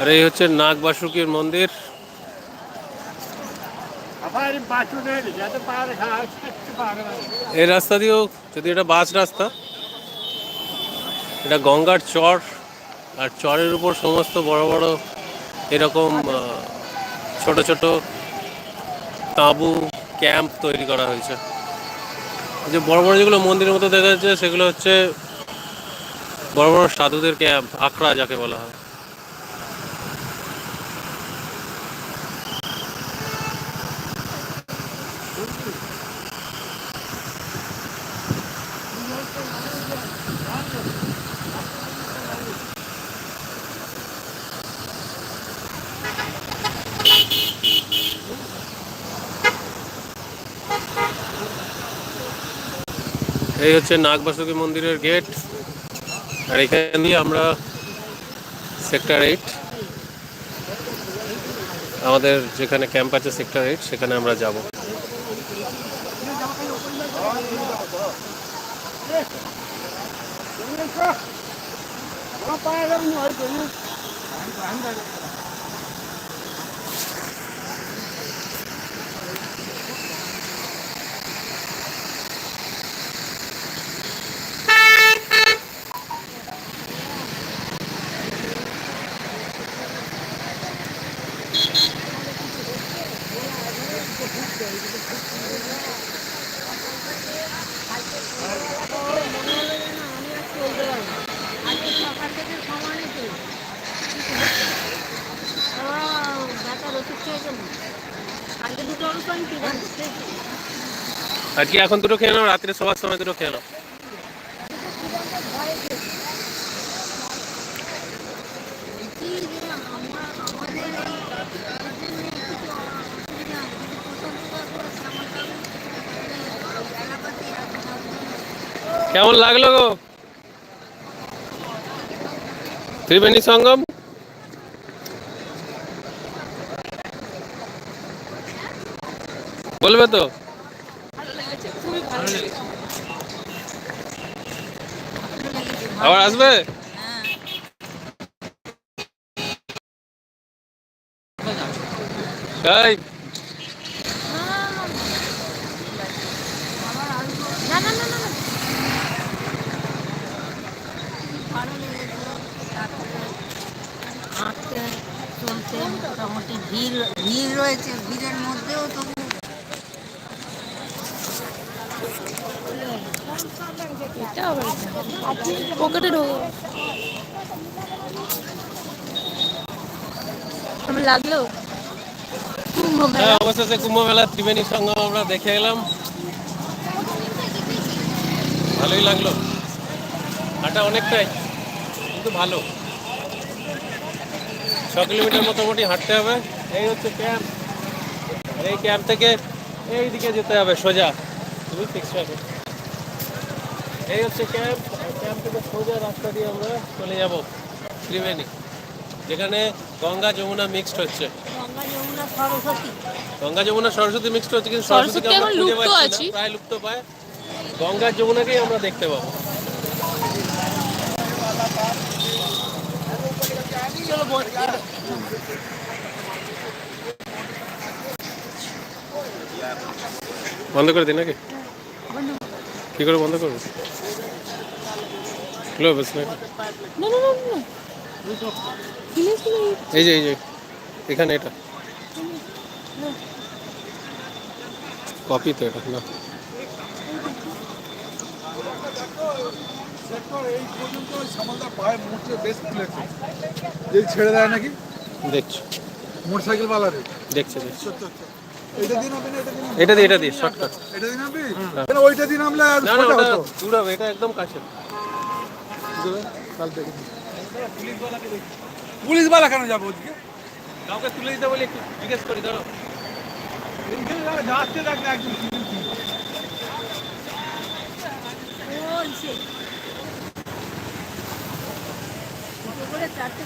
আর এই হচ্ছে নাগ বাসুকির মন্দির। এই রাস্তা দিয়েও যদি এটা বাস রাস্তা, এটা গঙ্গার চর, আর চরের উপর সমস্ত বড় বড় এরকম ছোট ছোট তাঁবু, ক্যাম্প তৈরি করা হয়েছে। যে বড় বড় যেগুলো মন্দিরের মতো দেখা যাচ্ছে, সেগুলো হচ্ছে বড় বড় সাধুদের ক্যাম্প, আখড়া যাকে বলা হয়। এই হচ্ছে নাগবাসুকী মন্দিরের গেট। আর এখান দিয়ে আমরা সেক্টর এইট, আমাদের যেখানে ক্যাম্প আছে সেক্টর এইট, সেখানে আমরা যাব। আজকে আর কি, এখন দুটো খেয়ে নাও, রাত্রে সবার সময় দুটো খেয়ে কেমন লাগল গো? ত্রিবেণী সঙ্গম? বলবে তো? আবার আসবে? তারপরে হাঁটতে মোটামুটি ভিড় ভিড় রয়েছে ভিড়ের মধ্যেও তবু হ্যাঁ অবশেষে কুম্ভ মেলা ত্রিবেণী সঙ্গম আমরা দেখে এলাম। ভালোই লাগল। হাঁটা অনেকটাই, কিন্তু ভালো। ছ কিলোমিটার মোটামুটি হাঁটতে হবে। এই হচ্ছে ক্যাম্প। এই ক্যাম্প থেকে এই দিকে যেতে হবে সোজা। তুমি ফিক্স হবে। এই হচ্ছে ক্যাম্প ক্যাম্প থেকে সোজা রাস্তা দিয়ে আমরা চলে যাব ত্রিবেণী যেখানে গঙ্গা যমুনা মিক্সড হচ্ছে। গঙ্গা যমুনা সরস্বতী। গঙ্গা যমুনা সরস্বতী মিক্সড হচ্ছে কিন্তু সরস্বতী সরস্বতীকে আমরা খুঁজে পাচ্ছি না, প্রায় লুপ্ত পায়। গঙ্গা যমুনাকেই আমরা দেখতে পাবো। বন্ধ করে দিই নাকি? কি করে বন্ধ করব? হ্যালো বেশ না এই যে এই যে এখানে এটা। কপি তো এটা না। ছেড়ে দেয় নাকি? দেখছি। মোটর সাইকেল বালারে। দেখছি দেখছি। এটা দিন এটা দিন দিয়ে এটা দিয়ে শর্টকাট এটা দিন হবে কেন ওইটা দিন আমলে আর না না দূর হবে এটা একদম কাছে কাল দেখে। পুলিশ বালা কেন যাব ওদিকে? কাউকে তুলে দিতে বলি একটু জিজ্ঞেস করি ধরো। যাচ্ছে দেখ না একজন ওই সে করে চারটে